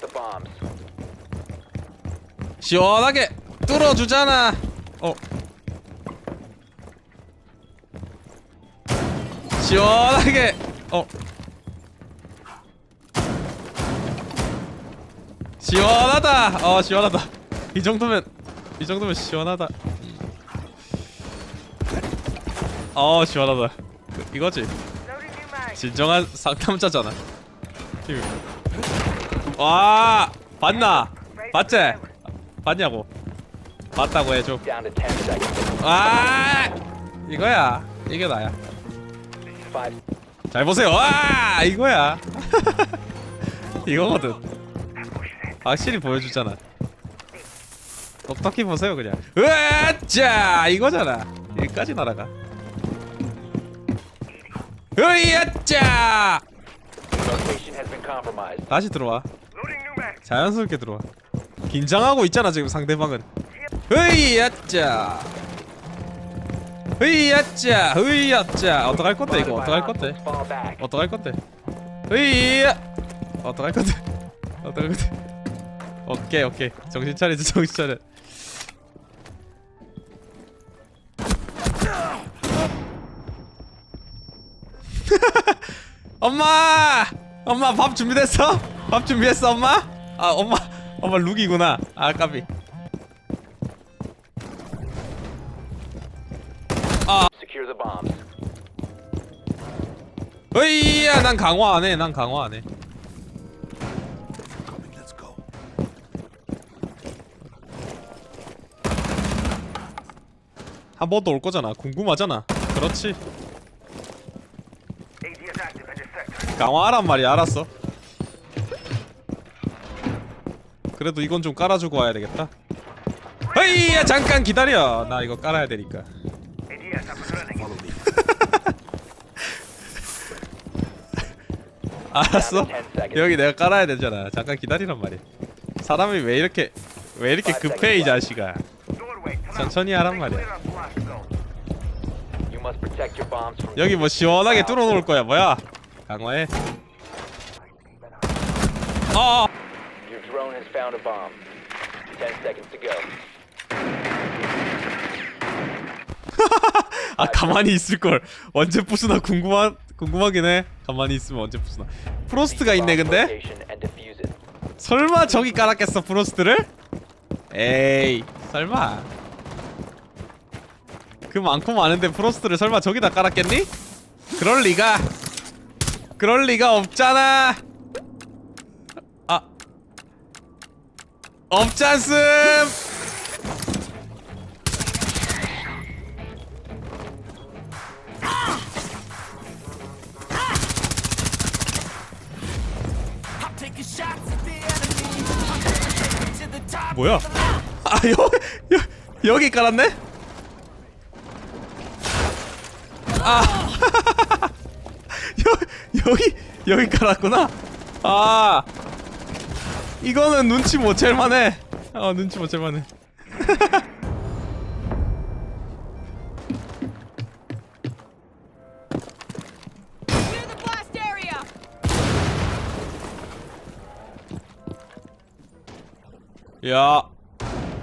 the bombs. 시원하게 뚫어주잖아. 어. 시원하게. 어. 시원하다. 어 시원하다. 이 정도면 이 정도면 시원하다. 어 시원하다. 그, 이거지. 진정한 상남자잖아. 지금. 와 봤나? 봤지? 봤냐고? 봤다고 해줘. Down to 10 seconds. 아 이거야. 이게 나야. 잘 보세요. 와 이거야. 이거거든. 확실히 보여주잖아. 똑똑히 보세요 그냥. 으아짜 이거잖아. 여기까지 날아가. 으야짜 Location has been compromised. 다시 들어와. 자연스럽게 들어와. 긴장하고 있잖아 지금 상대방은. 으이야짜. 으이야짜. 으이야짜. 어떡할 건데 이거? 어떡할 건데? 어떡할 건데? 으이야. 어떡할 건데? 어떡할 건데? 오케이 오케이. 정신 차리자 정신 차려. 엄마! 엄마 밥 준비됐어? 밥 준비했어 엄마? 아 엄마 엄마 룩이구나. 아 까비. Secure the bombs. 으이야 난 강화 안 해. 난 강화 안 해. 한 번 더 올 거잖아. 궁금하잖아. 그렇지. 강화하란 말이야. 알았어. 그래도 이건 좀 깔아주고 와야 되겠다. 헤이야 잠깐 기다려. 나 이거 깔아야 되니까. 알았어. 여기 내가 깔아야 되잖아. 잠깐 기다리란 말이야. 사람이 왜 이렇게 왜 이렇게 급해 이 자식아. 천천히 하란 말이야. 여기 뭐 시원하게 뚫어놓을 거야. 뭐야? 강화해. 어. Your drone has found a bomb. 10 seconds to go. 아 가만히 있을 걸. 언제 부수나 궁금한 궁금하긴 해. 가만히 있으면 언제 부수나. 프로스트가 있네 근데. 설마 저기 깔았겠어 프로스트를? 에이 설마 그 많고 많은데 프로스트를 설마 저기다 깔았겠니? 그럴 리가 그럴 리가 없잖아. 아. 없잖음. 뭐야? 아 여, 여, 여기 깔았네? 아 여, 여기 여기 깔았구나 아 이거는 눈치 못 챌 만해 어 눈치 못 챌 만해 Clear the blast area! 야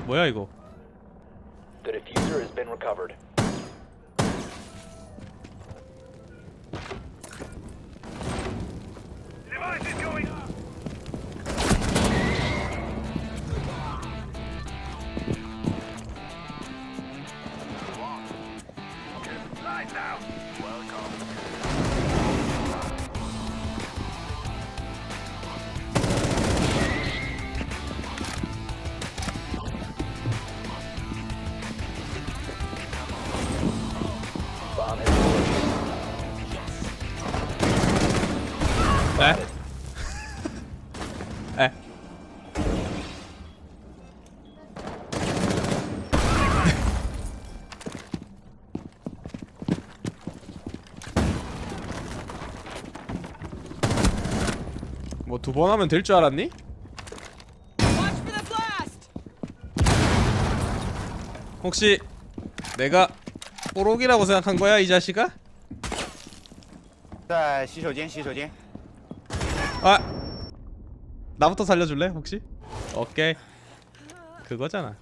뭐야 이거 The diffuser has been recovered. Bomb has been 에? 에? 뭐 두 번 하면 될 줄 알았니? Watch for the blast! 혹시 내가 뽀록이라고 생각한 거야 이 자식아? 在洗手间，洗手间。 아 나부터 살려줄래 혹시? 오케이 그거잖아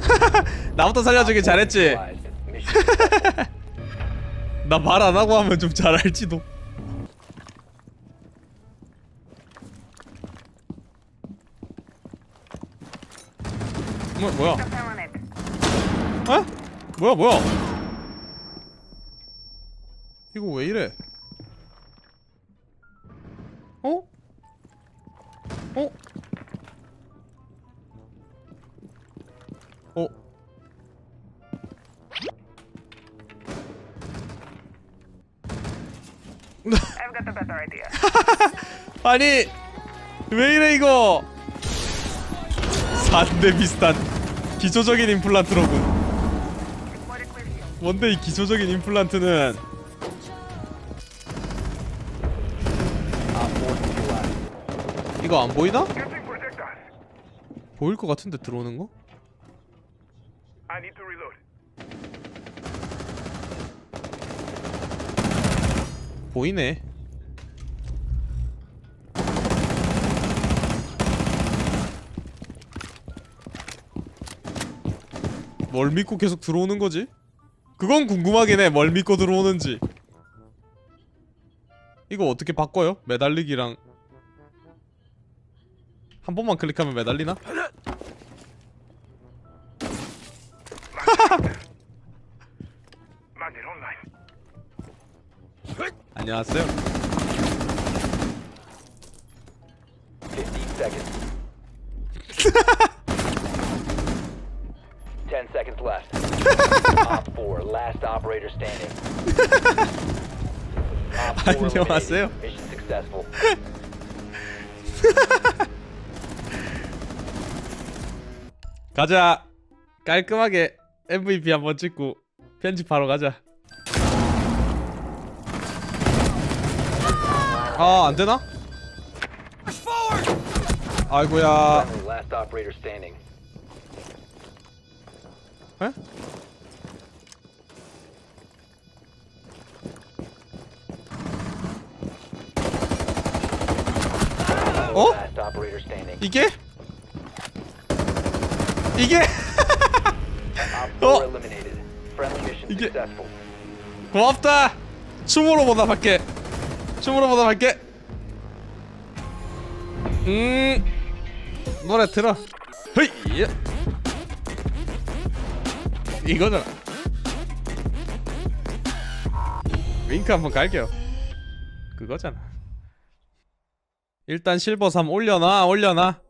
나부터 살려주길 잘했지 Neutralized. Mission successful. 나 말 안 하고 하면 좀 잘할지도 뭐, 뭐야 어? 뭐야 뭐야 이거 왜 이래 어? 어? 어? I've got the better idea. 아니 왜 이래 이거 4대 비슷한 기초적인 임플란트로군 What a clear field. 뭔데 이 기초적인 임플란트는 Op 4 neutralized. 이거 안 보이나? 보일 것 같은데 들어오는 거? I need to reload. 보이네 뭘 믿고 계속 들어오는 거지? 그건 궁금하긴 해. 뭘 믿고 들어오는지. 이거 어떻게 바꿔요? 매달리기랑 한 번만 클릭하면 매달리나? 안녕하세요. 15 seconds. 10 seconds left. Op 4, last operator standing. Op 4 안녕하세요. eliminated. Mission successful. 가자. 깔끔하게 MVP 한번 찍고 편집하러 가자. 아, 안 되나? 아이고야. Friendly, last operator standing. 에? 어? Last operator standing. 이게? 이게? Op 4 어? eliminated. Friendly mission 이게- successful. 고맙다. 춤으로 보답할게. 춤으로 보답할게. 음. 노래 들어. 헤이. 예. 이거잖아. 윙크 한번 갈게요. 그거잖아. 일단 실버 3 올려놔, 올려놔.